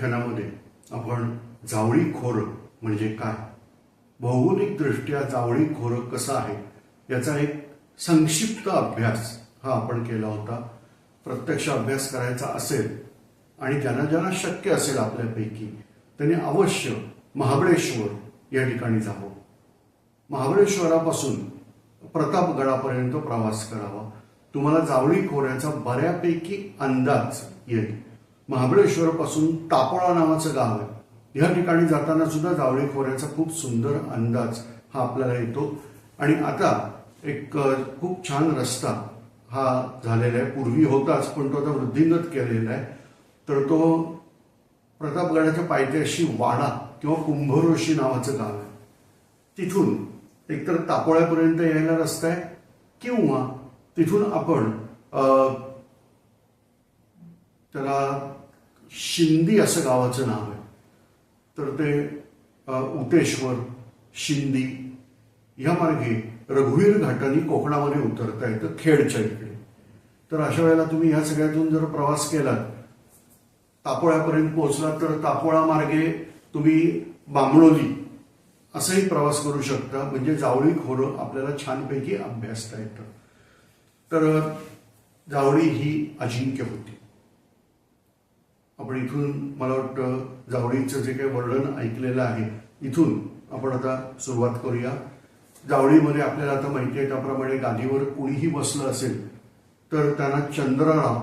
व्याख्यानामध्ये आपण जावळी खोर म्हणजे काय? भौगोलिकदृष्ट्या जावळी खोरं कसं आहे? याचा एक संक्षिप्त अभ्यास हा आपण केला होता. प्रत्यक्ष अभ्यास करायचा असेल आणि ज्यांना ज्यांना शक्य असेल आपल्यापैकी त्यांनी अवश्य महाबळेश्वर या ठिकाणी जावं. महाबळेश्वरापासून प्रतापगडापर्यंत प्रवास करावा. तुम्हाला जावळी खोऱ्याचा बऱ्यापैकी अंदाज येईल. महाबळेश्वरपासून तापोळा नावाचं गाव आहे. या ठिकाणी जाताना सुद्धा जावळी खोऱ्याचा खूप सुंदर अंदाज हा आपल्याला येतो. आणि आता एक खूप छान रस्ता हा झालेला आहे. पूर्वी होताच पण तो आता वृद्धिंगत केलेला आहे. तर तो प्रतापगडाच्या पायथ्याशी वाडा किंवा कुंभरोशी नावाचं गाव आहे. तिथून एकतर तापोळ्यापर्यंत यायला रस्ता आहे किंवा तिथून आपण त्याला शिंदी असं गावाचं नाव आहे. तर ते उतेश्वर शिंदी ह्या मार्गे रघुवीर घाटाने कोकणामध्ये उतरता येतं खेडच्या इकडे. तर अशा वेळेला तुम्ही ह्या सगळ्यातून जर प्रवास केलात तापोळ्यापर्यंत पोहोचलात तर तापोळा मार्गे तुम्ही बांबळोली असंही प्रवास करू शकता. म्हणजे जावळी खोरं आपल्याला छानपैकी अभ्यासता येतं. तर जावळी ही अजिंक्य होती. आपण इथून मला वाटतं जावळीचं जे काही वर्णन ऐकलेलं आहे इथून आपण आता सुरुवात करूया. जावळीमध्ये आपल्याला आता माहिती आहे त्याप्रमाणे गादीवर कुणीही बसलं असेल तर त्यांना चंद्रराव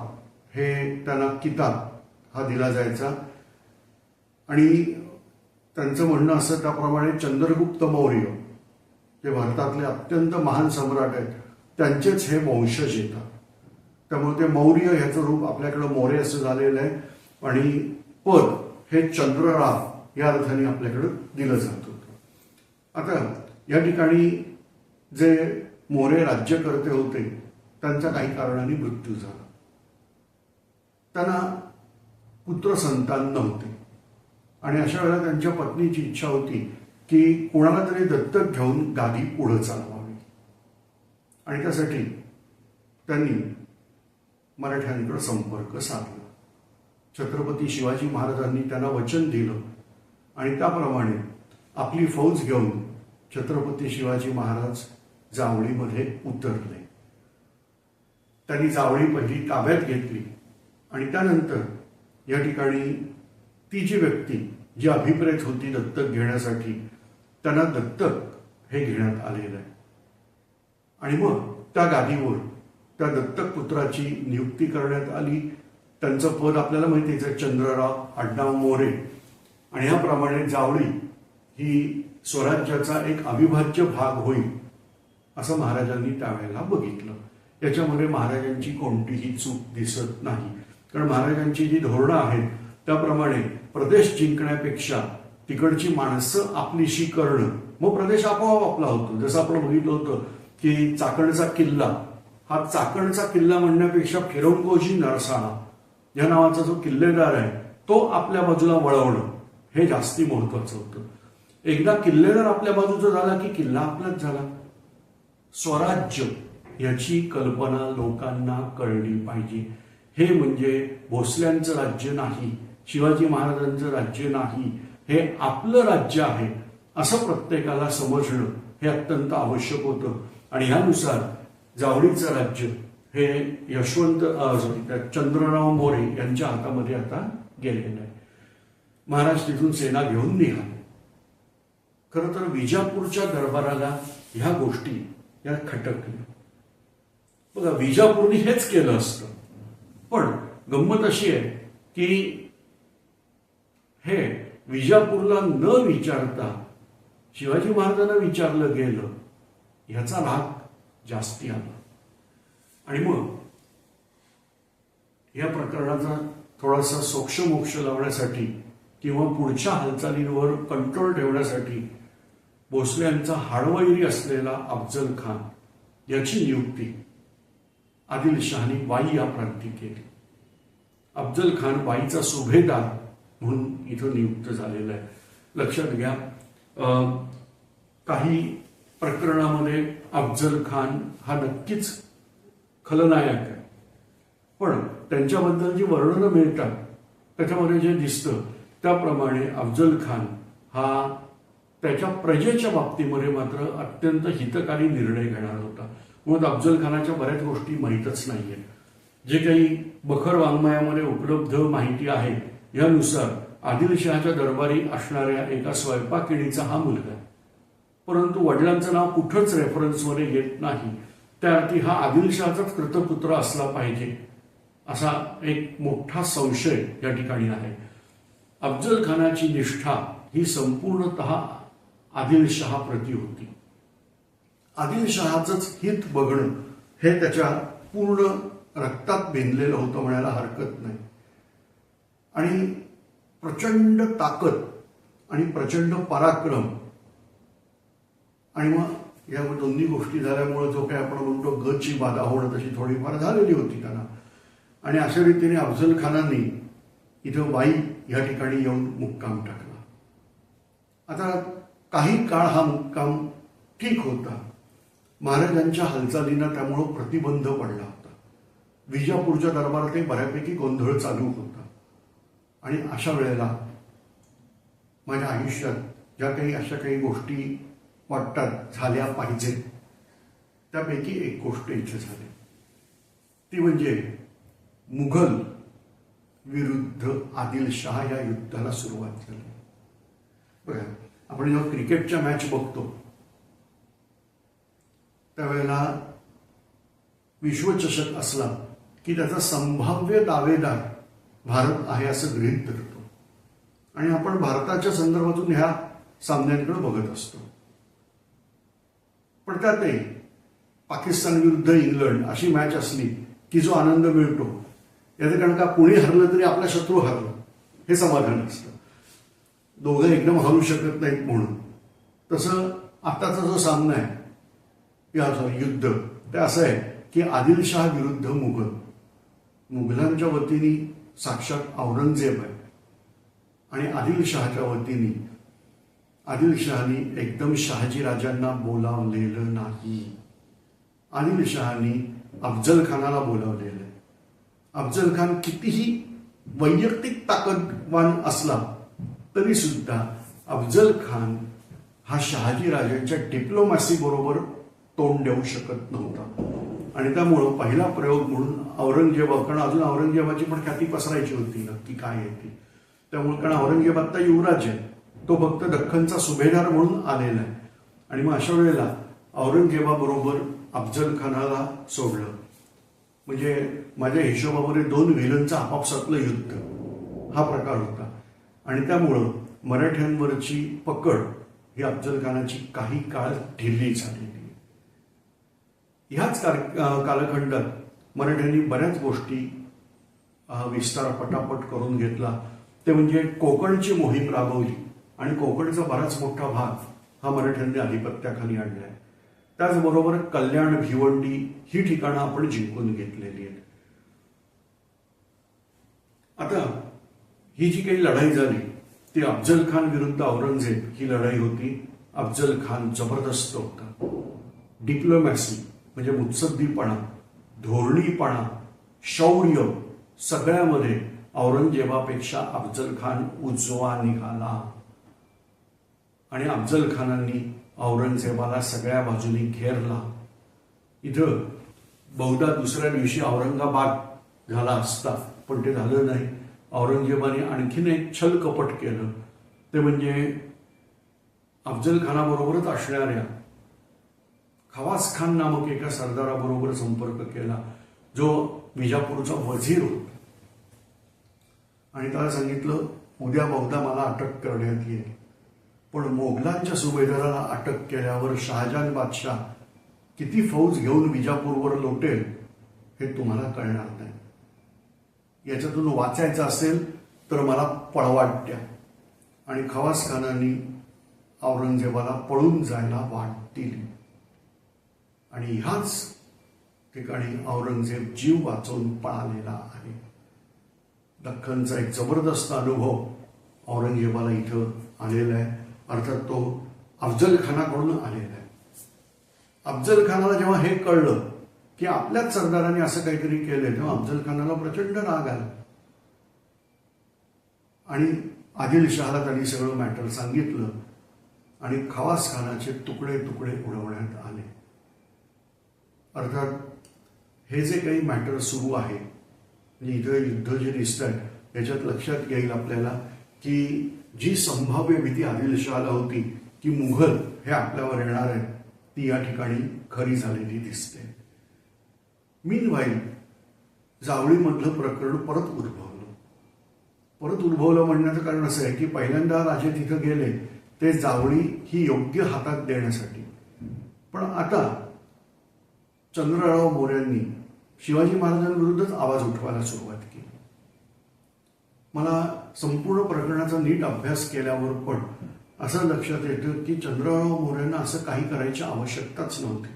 हे त्यांना किताब हा दिला जायचा. आणि त्यांचं म्हणणं असं त्याप्रमाणे चंद्रगुप्त मौर्य जे भारतातले अत्यंत महान सम्राट आहेत त्यांचेच हे वंशज येतात. त्यामुळे ते मौर्य ह्याचं रूप आपल्याकडं मोरे असं झालेलं आहे. आणि पद हे चंद्रराव या अर्थाने आपल्याकडं दिलं जात होतं. आता या ठिकाणी जे मोरे राज्यकर्ते होते त्यांचा काही कारणाने मृत्यू झाला. त्यांना पुत्र संतान नव्हते. आणि अशा वेळेला त्यांच्या पत्नीची इच्छा होती की कोणाला तरी दत्तक घेऊन गादी पुढं चालवावी. आणि त्यासाठी त्यांनी मराठ्यांकडे संपर्क साधला. छत्रपती शिवाजी महाराजांनी त्यांना वचन दिलं. आणि त्याप्रमाणे आपली फौज घेऊन छत्रपती शिवाजी महाराज जावळीमध्ये उतरले. त्यांनी जावळी पहिली ताब्यात घेतली आणि त्यानंतर या ठिकाणी ती जी व्यक्ती जी अभिप्रेत होती दत्तक घेण्यासाठी त्यांना दत्तक हे घेण्यात आलेलं आहे. आणि मग त्या गादीवर त्या दत्तक पुत्राची नियुक्ती करण्यात आली. त्यांचं पद आपल्याला माहितीच आहे चंद्रराव आडनाव मोरे आणि ह्याप्रमाणे जावळी ही स्वराज्याचा एक अविभाज्य भाग होईल असं महाराजांनी त्यावेळेला बघितलं. याच्यामध्ये महाराजांची कोणतीही चूक दिसत नाही. कारण महाराजांची जी धोरणं आहेत त्याप्रमाणे प्रदेश जिंकण्यापेक्षा तिकडची माणसं आपलीशी करणं मग प्रदेश आपोआप आपला होतो. जसं आपण बघितलं होतं की चाकणचा किल्ला हा चाकणचा किल्ला म्हणण्यापेक्षा फिरंगोजी नरसाळा या नावाचा जो किल्लेदार आहे तो आपल्या बाजूला वळवणं हे जास्ती महत्वाचं होतं. एकदा किल्लेदार आपल्या बाजूचा झाला की किल्ला आपलाच झाला. स्वराज्य याची कल्पना लोकांना कळली पाहिजे. हे म्हणजे भोसल्यांचं राज्य नाही शिवाजी महाराजांचं राज्य नाही हे आपलं राज्य आहे असं प्रत्येकाला समजणं हे अत्यंत आवश्यक होतं. आणि ह्यानुसार जावळीचं राज्य हे यशवंत अ, त्या चंद्रराव मोरे यांच्या हातामध्ये आता गेलेलं आहे महाराज तिथून सेना घेऊन निघाले. खरं तर विजापूरच्या दरबाराला ह्या गोष्टी या खटकल्या. बघा विजापूरनी हेच केलं असतं. पण गंमत अशी आहे की हे विजापूरला न विचारता शिवाजी महाराजांना विचारलं गेलं ह्याचा राग जास्ती आला. आणि मग या प्रकरणाचा थोडासा सोक्षमोक्ष लावण्यासाठी किंवा पुढच्या हालचालींवर कंट्रोल ठेवण्यासाठी भोसले यांचा हाडवैरी असलेला अफजल खान याची नियुक्ती आदिलशहानी वाई या प्रांती केली. अफजल खान वाईचा सुभेदार म्हणून इथं नियुक्त झालेला आहे. लक्षात घ्या काही प्रकरणामध्ये अफजल खान हा नक्कीच खलनायक आहे. पण त्यांच्याबद्दल जी वर्णनं मिळतात त्याच्यामध्ये जे दिसतं त्याप्रमाणे अफजल खान हा त्याच्या प्रजेच्या बाबतीमध्ये मात्र अत्यंत हितकारी निर्णय घेणार होता. मग अफजल खानाच्या बऱ्याच गोष्टी माहीतच नाहीये जे काही बखर वाङ्मयामध्ये उपलब्ध माहिती आहे यानुसार आदिलशहाच्या दरबारी असणाऱ्या एका स्वयंपाकिणीचा हा मुलगा आहे. परंतु वडिलांचं नाव कुठंच रेफरन्समध्ये येत नाही. त्या अर्थी हा आदिलशहाचाच कृतपुत्र असला पाहिजे असा एक मोठा संशय या ठिकाणी आहे. अफजल खानाची निष्ठा ही संपूर्णत आदिलशहाप्रती होती. आदिलशहाचंच हित बघणं हे त्याच्या पूर्ण रक्तात भिनलेलं होतं म्हणायला हरकत नाही. आणि प्रचंड ताकद आणि प्रचंड पराक्रम आणि मग या दोन्ही गोष्टी झाल्यामुळे जो काही आपण म्हणतो गची बाधा होणं तशी थोडीफार झालेली होती त्यांना. आणि अशा रीतीने अफजल खानांनी इथं बाई या ठिकाणी येऊन मुक्काम टाकला. आता काही काळ हा मुक्काम ठीक होता. महाराजांच्या हालचालींना त्यामुळं प्रतिबंध पडला होता. विजापूरच्या दरबारात बऱ्यापैकी गोंधळ चालू होता. आणि अशा वेळेला माझ्या आयुष्यात ज्या काही अशा काही गोष्टी वाटतात झाल्या पाहिजेत त्यापैकी एक गोष्ट इथे झाली. ती म्हणजे मुघल विरुद्ध आदिलशहा या युद्धाला सुरुवात झाली. बघा आपण जेव्हा क्रिकेटच्या मॅच बघतो त्यावेळेला विश्वचषक असला की त्याचा संभाव्य दावेदार भारत आहे असं गृहीत धरतो. आणि आपण भारताच्या संदर्भातून ह्या सामन्यांकडे बघत असतो. पण त्यातही पाकिस्तान विरुद्ध इंग्लंड अशी मॅच असली की जो आनंद मिळतो. याचं कारण का कुणी हरलं तरी आपला शत्रू हरला. हे समाधान असतं. दोघं एकदम हरू शकत नाहीत म्हणून. तसं आत्ताचा जो सामना आहे या युद्ध ते असं आहे की आदिलशहा विरुद्ध मुघल. मुघलांच्या वतीने साक्षात औरंगजेब आहे. आणि आदिलशहाच्या वतीने आदिलशहानी एकदम शहाजी राजांना बोलावलेलं नाही. आदिलशहानी अफजल खानाला बोलावलेलं. आहे अफजल खान कितीही वैयक्तिक ताकदवान असला तरी सुद्धा अफजल खान हा शहाजी राजांच्या डिप्लोमॅसी बरोबर तोंड देऊ शकत नव्हता. आणि त्यामुळं पहिला प्रयोग म्हणून औरंगजेब कारण अजून औरंगजेबाची पण ख्याती पसरायची होती नक्की काय आहे ती. त्यामुळे कारण औरंगजेबात आता युवराज आहे. तो फक्त दख्खनचा सुभेदार म्हणून आलेला आहे. आणि मग अशा वेळेला औरंगजेबाबरोबर अफजल खानाला सोडलं. म्हणजे माझ्या हिशोबामध्ये दोन विलनचं आपापसातलं युद्ध. हा प्रकार होता. आणि त्यामुळं मराठ्यांवरची पकड ही अफजल खानाची काही काळ ढिली झालेली. ह्याच कार- कालखंडात मराठ्यांनी बऱ्याच गोष्टी विस्तार पटापट करून घेतला. ते म्हणजे कोकणची मोहीम राबवली. आणि कोकणचा बराच मोठा भाग हा मराठ्यांनी आधिपत्याखाली आणलाय. त्याचबरोबर कल्याण भिवंडी ही ठिकाणं आपण जिंकून घेतलेली आहेत. आता ही जी काही लढाई झाली ती अफजल खान विरुद्ध औरंगजेब ही लढाई होती. अफजल खान जबरदस्त होता. डिप्लोमॅसी म्हणजे मुत्सद्दीपणा धोरणीपणा शौर्य सगळ्यामध्ये औरंगजेबापेक्षा अफजल खान उजवा निघाला. आणि अफजल खानांनी औरंगजेबाला सगळ्या बाजूनी घेरला. इथं बहुधा दुसऱ्या दिवशी औरंगाबाद झाला असता पण ते झालं नाही. औरंगजेबाने आणखीन एक छल कपट केलं. ते म्हणजे अफजल खानाबरोबरच असणाऱ्या खवास खान नामक एका सरदाराबरोबर संपर्क केला जो विजापूरचा वजीर होता. आणि त्याला सांगितलं उद्या बहुधा मला अटक करण्यात येईल. पण मोगलांच्या सुभेदाराला अटक केल्यावर शहाजहान बादशाह किती फौज घेऊन विजापूरवर लोटेल हे तुम्हाला कळणार नाही. याच्यातून वाचायचं असेल तर मला पळवाट द्या. आणि खवास खानांनी औरंगजेबाला पळून जायला वाट दिली. आणि ह्याच ठिकाणी औरंगजेब जीव वाचवून पळालेला आहे. दख्खनचा एक जबरदस्त अनुभव औरंगजेबाला इथं आलेला आहे. अर्थात तो अफजल खानाकडून आलेला आहे. अफजल खानाला जेव्हा हे कळलं की आपल्याच सरदाराने असं काहीतरी केलंय तेव्हा अफजल खानाला प्रचंड राग आला. आणि आदिलशहाला त्यांनी सगळं मॅटर सांगितलं आणि खवास खानाचे तुकडे तुकडे उडवण्यात आले. अर्थात हे जे काही मॅटर सुरू आहे म्हणजे इथं युद्ध जे दिसत आहे याच्यात लक्षात येईल आपल्याला की जी संभाव्य भीती आदिलशहाला होती की मुघल हे आपल्यावर येणार आहे ती या ठिकाणी खरी झालेली दिसते. मीन व्हाईल जावळीमधलं प्रकरण परत उद्भवलं. परत उद्भवलं म्हणण्याचं कारण असं आहे की पहिल्यांदा राजे तिथं गेले ते जावळी ही योग्य हातात देण्यासाठी. पण आता चंद्रराव मोऱ्यांनी शिवाजी महाराजांविरुद्धच आवाज उठवायला सुरुवात केली. मला संपूर्ण प्रकरणाचा नीट अभ्यास केल्यावर पण असं लक्षात येतं की चंद्रराव मोरेंना असं काही करायची आवश्यकताच नव्हती.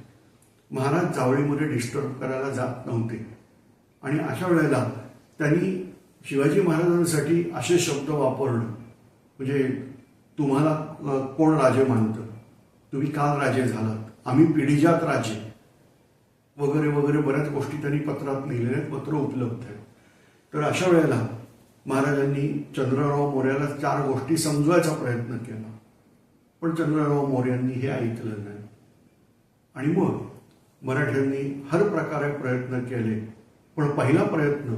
महाराज जावळीमध्ये डिस्टर्ब करायला जात नव्हते. आणि अशा वेळेला त्यांनी शिवाजी महाराजांसाठी असे शब्द वापरणं म्हणजे तुम्हाला कोण राजे मानतं? तुम्ही काल राजे झालात. आम्ही पिढीजात राजे. वगैरे वगैरे बऱ्याच गोष्टी त्यांनी पत्रात लिहिलेल्या आहेत पत्र उपलब्ध आहेत. तर अशा वेळेला महाराजांनी चंद्रराव मोर्याला चार गोष्टी समजवायचा प्रयत्न केला. पण चंद्रराव मोर्यांनी हे ऐकलं नाही. आणि मग मराठ्यांनी हर प्रकारे प्रयत्न केले पण पहिला प्रयत्न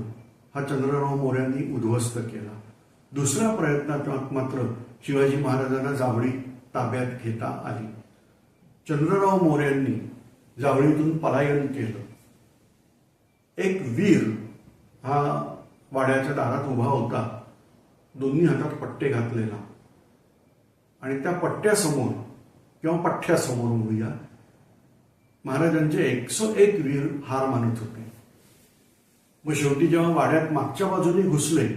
हा चंद्रराव मोर्यांनी उद्ध्वस्त केला. दुसऱ्या प्रयत्नात मात्र शिवाजी महाराजांना जावळी ताब्यात घेता आली. चंद्रराव मोर्यांनी जावळीतून पलायन केलं. एक वीर हा वाड्याच्या दारात उभा होता. दोन्ही हातात पट्टे घातलेला. आणि त्या पट्ट्यासमोर किंवा पठ्ठ्यासमोर म्हणूया महाराजांचे एकशे एक वीर हार मानत होते. मग शेवटी जेव्हा वाड्यात मागच्या बाजूने घुसले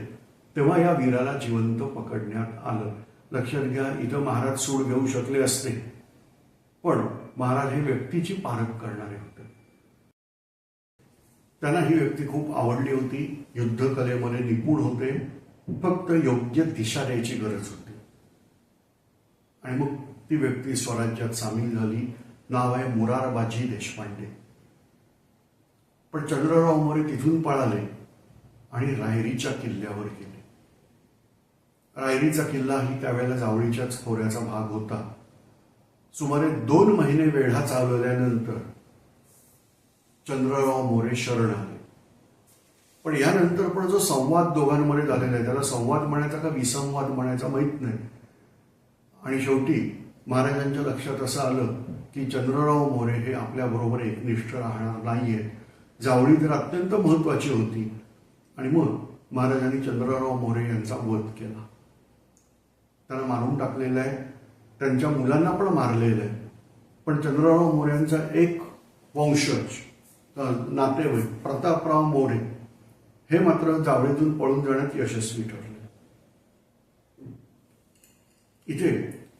तेव्हा या वीराला जिवंत पकडण्यात आलं. लक्षात घ्या इथं महाराज सूड घेऊ शकले असते. पण महाराज हे व्यक्तीची पारख करणारे होते. त्यांना ही व्यक्ती खूप आवडली होती. युद्धकलेमध्ये निपुण होते. फक्त योग्य दिशा द्यायची गरज होती. आणि मग ती व्यक्ती स्वराज्यात सामील झाली. नाव आहे मुरारबाजी देशपांडे. पण चंद्रराव मोरे तिथून पळाले आणि रायरीच्या किल्ल्यावर गेले. रायरीचा किल्ला ही त्यावेळेला जावळीच्याच खोऱ्याचा भाग होता. सुमारे दोन महिने वेढा चालवल्यानंतर चंद्रराव मोरे शरण आले. पण यानंतर पण जो संवाद दोघांमध्ये झालेला आहे त्याला संवाद म्हणायचा का विसंवाद म्हणायचा माहीत नाही. आणि शेवटी महाराजांच्या लक्षात असं आलं की चंद्रराव मोरे हे आपल्याबरोबर एकनिष्ठ राहणार नाहीये. जावळी तर अत्यंत महत्वाची होती. आणि मग महाराजांनी चंद्रराव मोरे यांचा वध केला. त्यांना मारून टाकलेलं आहे. त्यांच्या मुलांना पण मारलेलं आहे. पण चंद्रराव मोरे यांचा एक वंशज नातेवाईक प्रतापराव मोरे हे मात्र जावळीतून पळून जाण्यात यशस्वी ठरले. इथे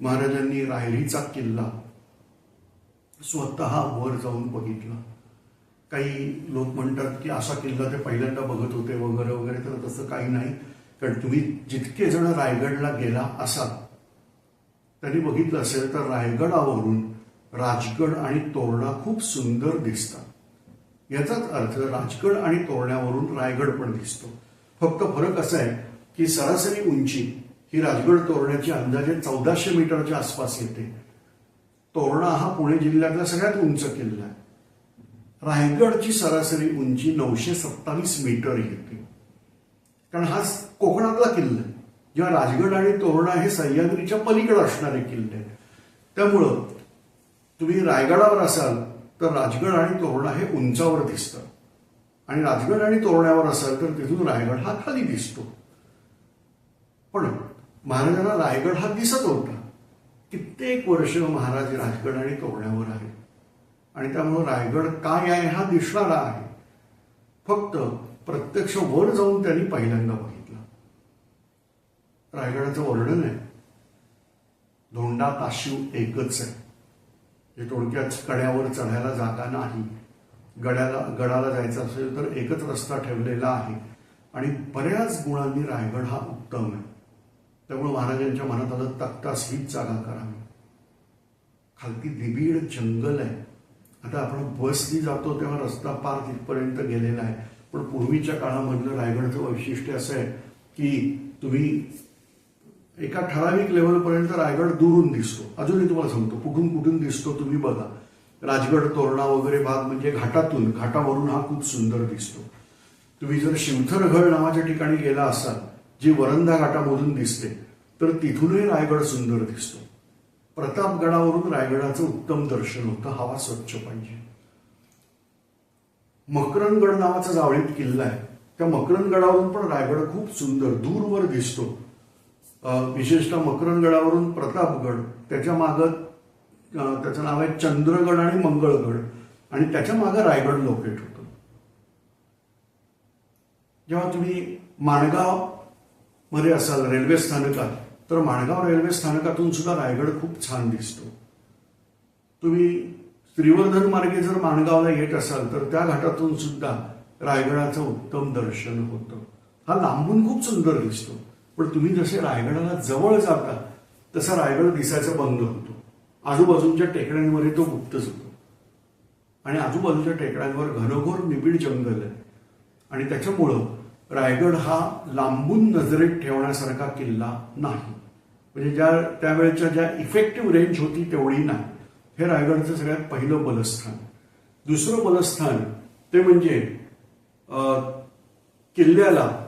महाराजांनी रायरीचा किल्ला स्वतः वर जाऊन बघितला. काही लोक म्हणतात की असा किल्ला ते पहिल्यांदा बघत होते वगैरे वगैरे तर तसं काही नाही. कारण तुम्ही जितके जण रायगडला गेला असाल त्यांनी बघितलं असेल तर रायगडावरून राजगड आणि तोरणा खूप सुंदर दिसतात. याचाच अर्थ राजगड आणि तोरण्यावरून रायगड पण दिसतो. फक्त फरक असा आहे की सरासरी उंची ही राजगड तोरण्याची अंदाजे चौदाशे मीटरच्या आसपास येते. तोरणा हा पुणे जिल्ह्यातला सगळ्यात उंच किल्ला आहे. रायगडची सरासरी उंची नऊशे सत्तावीस मीटर येते. कारण हा कोकणातला किल्ला आहे. जेव्हा राजगड आणि तोरणा हे सह्याद्रीच्या पलीकडे असणारे किल्ले आहेत. त्यामुळं तुम्ही रायगडावर असाल तर राजगड आणि तोरणा हे उंचावर दिसतं. आणि राजगड आणि तोरण्यावर असेल तर तिथून रायगड हा खाली दिसतो. पण महाराजांना रायगड हा दिसत होता. कित्येक वर्ष महाराज राजगड आणि तोरण्यावर आहे आणि त्यामुळं रायगड काय आहे हा दिसणारा आहे. फक्त प्रत्यक्ष वर जाऊन त्यांनी पहिल्यांदा बघितलं. रायगडाचं वर्णन आहे. धोंडा ताशिव एकच आहे. हे थोडक्यात कड्यावर चढायला जागा नाही. गड्याला गडाला जायचं असेल तर एकच रस्ता ठेवलेला आहे. आणि बऱ्याच गुणांनी रायगड हा उत्तम आहे. त्यामुळे महाराजांच्या मनात आलं तक्तास हीच जागा करावी खालती निबिड जंगल आहे. आता आपण बसनी जातो तेव्हा रस्ता पार तिथपर्यंत गेलेला आहे. पण पूर्वीच्या काळामधलं रायगडचं वैशिष्ट्य असं आहे की तुम्ही एका ठराविक लेवलपर्यंत रायगड दुरून दिसतो. अजूनही तुम्हाला सांगतो कुठून कुठून दिसतो तुम्ही बघा. राजगड तोरणा वगैरे भाग म्हणजे घाटातून घाटावरून हा खूप सुंदर दिसतो. तुम्ही जर शिवथरगड नावाच्या ठिकाणी गेला असाल जी वरंधा घाटामधून दिसते तर तिथूनही रायगड सुंदर दिसतो. प्रतापगडावरून रायगडाचं उत्तम दर्शन होतं हवा स्वच्छ पाहिजे. मकरनगड नावाचा जावळीत किल्ला आहे. त्या मकरनगडावरून पण रायगड खूप सुंदर दूरवर दिसतो. विशेषतः मकरनगडावरून प्रतापगड त्याच्या मागं त्याचं नाव आहे चंद्रगड आणि मंगळगड. आणि त्याच्या मागं रायगड लोकेट होतं. जेव्हा तुम्ही माणगावमध्ये असाल रेल्वे स्थानकात तर माणगाव रेल्वे स्थानकातून सुद्धा रायगड खूप छान दिसतो. तुम्ही श्रीवर्धन मार्गे जर माणगावला येत असाल तर त्या घाटातून सुद्धा रायगडाचं उत्तम दर्शन होतं. हा लांबून खूप सुंदर दिसतो. पण तुम्ही जसे रायगडाला जवळ जाता तसा रायगड दिसायचा बंद होतो. आजूबाजूच्या टेकड्यांमध्ये तो गुप्तच होतो. आणि आजूबाजूच्या टेकड्यांवर घनघोर निबिड जंगल आहे. आणि त्याच्यामुळं रायगड हा लांबून नजरेत ठेवण्यासारखा किल्ला नाही. म्हणजे ज्या त्यावेळेच्या ज्या इफेक्टिव्ह रेंज होती तेवढी नाही. हे रायगडचं सगळ्यात पहिलं बलस्थान. दुसरं बलस्थान ते म्हणजे किल्ल्याला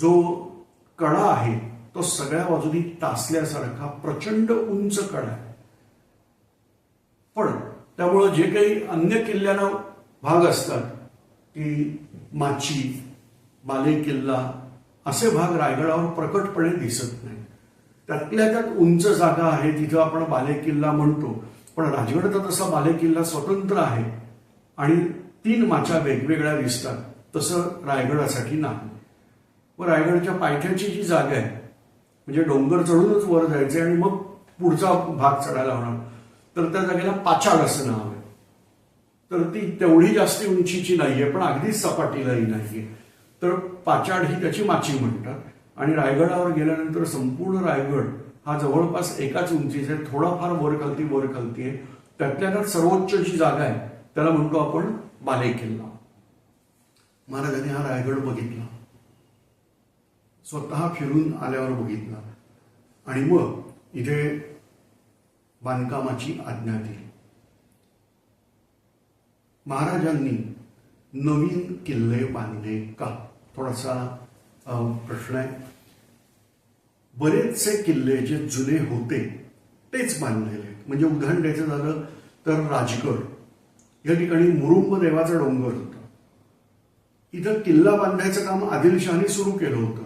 जो कडा आहे तो सगळ्या बाजूनी तासल्यासारखा प्रचंड उंच कडा आहे. पण त्यामुळं जे काही अन्य किल्ल्यांना भाग असतात की माची बाले किल्ला असे भाग रायगडावर प्रकटपणे दिसत नाही त्यातल्या त्यात उंच जागा आहे तिथं आपण बाले किल्ला म्हणतो. पण राजगडचा तसा बाले किल्ला स्वतंत्र आहे. आणि तीन माच्या वेगवेगळ्या दिसतात. तसं रायगडासाठी नाही. व रायगडच्या पायथ्याची जी जागा आहे म्हणजे डोंगर चढूनच वर जायचे आणि मग पुढचा भाग चढायला होणार. तर त्या जागेला पाचाड असं नाव आहे. तर ती तेवढी जास्त उंचीची नाहीये पण अगदीच सपाटीलाही नाहीये. तर पाचाड ही त्याची माची म्हणतात. आणि रायगडावर गेल्यानंतर संपूर्ण रायगड हा जवळपास एकाच उंचीचा आहे थोडाफार वर खालती वर खालती आहे. त्यातल्या त्यात सर्वोच्च जी जागा आहे त्याला म्हणतो आपण बाले किल्ला महाराजांनी हा रायगड बघितला. स्वतः फिरून आल्यावर बघितला. आणि मग इथे बांधकामाची आज्ञा दिली. महाराजांनी नवीन किल्ले बांधले का? थोडासा प्रश्न आहे. बरेचसे किल्ले जे जुने होते तेच बांधलेले आहेत. म्हणजे उदाहरण द्यायचं झालं तर राजगड. या ठिकाणी मुरुंब देवाचा डोंगर होता. इथं किल्ला बांधायचं काम आदिलशहाने सुरू केलं होतं.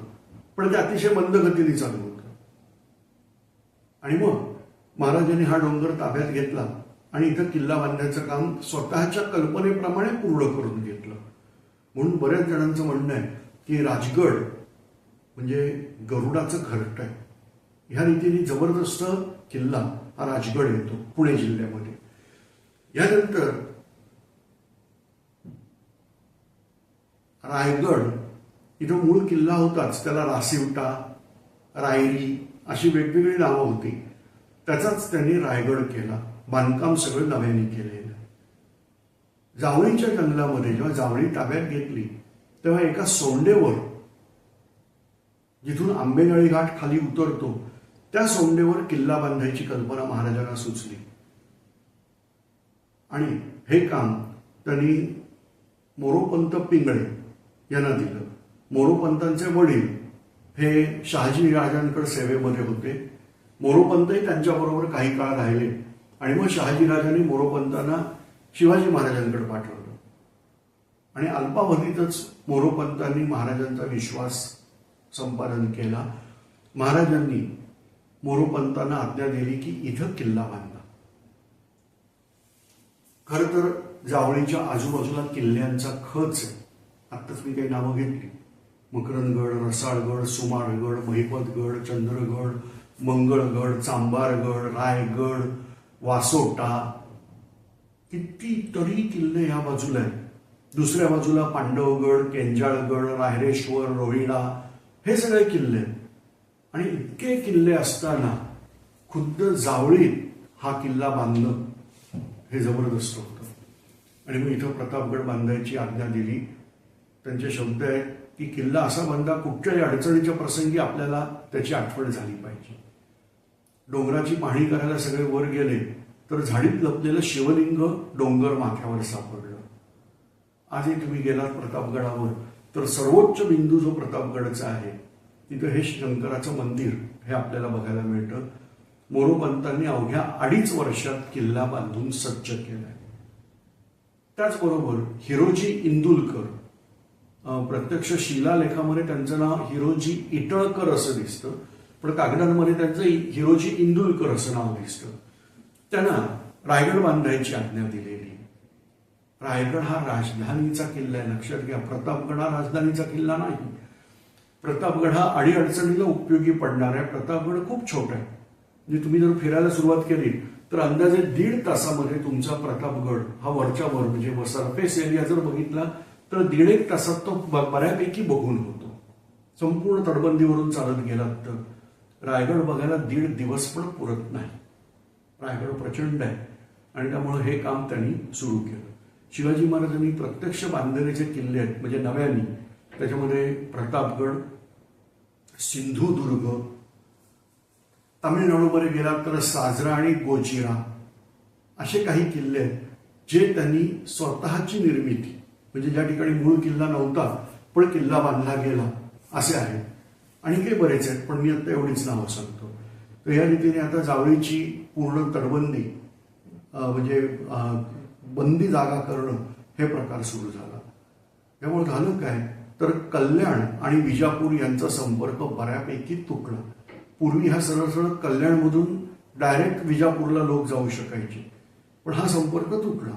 पण ते अतिशय मंद गतीने चालू होतं. आणि मग महाराजांनी हा डोंगर ताब्यात घेतला आणि इथं किल्ला बांधण्याचं काम स्वतःच्या कल्पनेप्रमाणे पूर्ण करून घेतलं. म्हणून बऱ्याच जणांचं म्हणणं आहे की राजगड म्हणजे गरुडाचं घरट आहे. ह्या रीतीने जबरदस्त किल्ला हा राजगड येतो पुणे जिल्ह्यामध्ये. यानंतर रायगड इथं मूळ किल्ला होताच. त्याला रासिवटा रायरी अशी वेगवेगळी नावं होती. त्याचाच त्यांनी रायगड केला. बांधकाम सगळं नव्याने केलेलं. जावळीच्या जंगलामध्ये जेव्हा जावळी ताब्यात घेतली तेव्हा एका सोंडेवर जिथून आंबेनळी घाट खाली उतरतो त्या सोंडेवर किल्ला बांधायची कल्पना महाराजांना सुचली. आणि हे काम त्यांनी मोरोपंत पिंगळे यांना दिलं. मोरोपंतांचे वडील हे शहाजी राजांकडे सेवेमध्ये होते. मोरोपंतही त्यांच्याबरोबर काही काळ राहिले आणि मग शहाजीराजांनी मोरोपंतांना शिवाजी महाराजांकडे पाठवलं. आणि अल्पावधीतच मोरोपंतांनी महाराजांचा विश्वास संपादन केला. महाराजांनी मोरोपंतांना आज्ञा दिली की इथं किल्ला बांधा. खर तर जावळीच्या आजूबाजूला किल्ल्यांचा खच आहे. आत्ताच मी काही नावं घेतली. मकरंदगड रसाळगड सुमारगड महिपतगड चंद्रगड मंगळगड चांबारगड रायगड वासोटा. कितीतरी किल्ले ह्या बाजूला आहेत. दुसऱ्या बाजूला पांडवगड केंजाळगड रायरेश्वर रोहिणा हे सगळे किल्ले आहेत. आणि इतके किल्ले असताना खुद्द जावळीत हा किल्ला बांधणं हे जबरदस्त होतं. आणि मग इथं प्रतापगड बांधायची आज्ञा दिली. त्यांचे शब्द आहेत की किल्ला असा बांधा कुठच्याही अडचणीच्या प्रसंगी आपल्याला त्याची आठवण झाली पाहिजे. डोंगराची पाहणी करायला सगळे वर गेले तर झाडीत लपलेलं शिवलिंग डोंगर माथ्यावर सापडलं. आजही तुम्ही गेलात प्रतापगडावर तर सर्वोच्च बिंदू जो प्रतापगडचा आहे तिथं हे शंकराचं मंदिर हे आपल्याला बघायला मिळतं. मोरोपंतांनी अवघ्या अडीच वर्षात किल्ला बांधून सज्ज केलाय. त्याचबरोबर हिरोजी इंदुलकर प्रत्यक्ष शिलालेखामध्ये त्यांचं नाव हिरोजी इटळकर असं दिसतं पण कागदांमध्ये त्यांचं हिरोजी इंदुलकर असं नाव दिसतं. त्यांना रायगड बांधायची आज्ञा दिलेली. रायगड हा राजधानीचा किल्ला आहे. लक्षात घ्या प्रतापगड हा राजधानीचा किल्ला नाही. प्रतापगड हा अडीअडचणीला उपयोगी पडणार आहे. प्रतापगड खूप छोटा आहे. म्हणजे तुम्ही जर फिरायला सुरुवात केली तर अंदाजे दीड तासामध्ये तुमचा प्रतापगड हा वरच्या वर म्हणजे सरफेस एरिया जर बघितला तर दीड एक तासात तो ब- बऱ्यापैकी बघून होतो. संपूर्ण तटबंदीवरून चालत गेलात तर रायगड बघायला दीड दिवस पण पुरत नाही. रायगड प्रचंड आहे. आणि त्यामुळे हे काम त्यांनी सुरू केलं. शिवाजी महाराजांनी प्रत्यक्ष बांधलेले जे किल्ले आहेत म्हणजे नव्यानी त्याच्यामध्ये प्रतापगड सिंधुदुर्ग तामिळनाडूमध्ये गेला तर साजरा आणि गोचिरा असे काही किल्ले आहेत जे त्यांनी स्वतःची निर्मिती म्हणजे ज्या ठिकाणी मूळ किल्ला नव्हता पण किल्ला बांधला गेला असे आहेत आणि काही बरेच आहेत पण मी आता एवढीच नावं सांगतो. तर या रीतीने आता जावळीची पूर्ण तटबंदी म्हणजे बंदी जागा करणं हे प्रकार सुरू झाला. त्यामुळे झालं काय? तर कल्याण आणि विजापूर यांचा संपर्क बऱ्यापैकी तुटला. पूर्वी हा सरळ सरळ कल्याणमधून डायरेक्ट विजापूरला लोक जाऊ शकायचे पण हा संपर्क तुटला.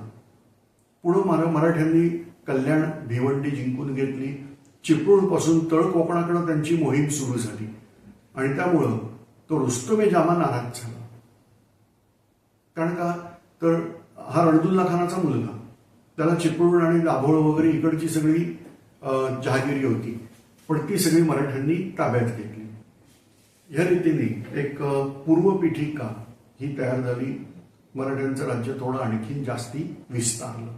पुढं मरा मराठ्यांनी कल्याण भिवंडी जिंकून घेतली. चिपळूणपासून तळ कोकणाकडे त्यांची मोहीम सुरू झाली. आणि त्यामुळं तो रुस्तमे जामा नाराज झाला. कारण का? तर हा रणदुल्ला खानाचा मुलगा. त्याला चिपळूण आणि दाभोळ वगैरे इकडची सगळी जहागिरी होती. पण ती सगळी मराठ्यांनी ताब्यात घेतली. या रीतीने एक पूर्वपीठिका ही तयार झाली. मराठ्यांचं राज्य थोडं आणखीन जास्ती विस्तारलं.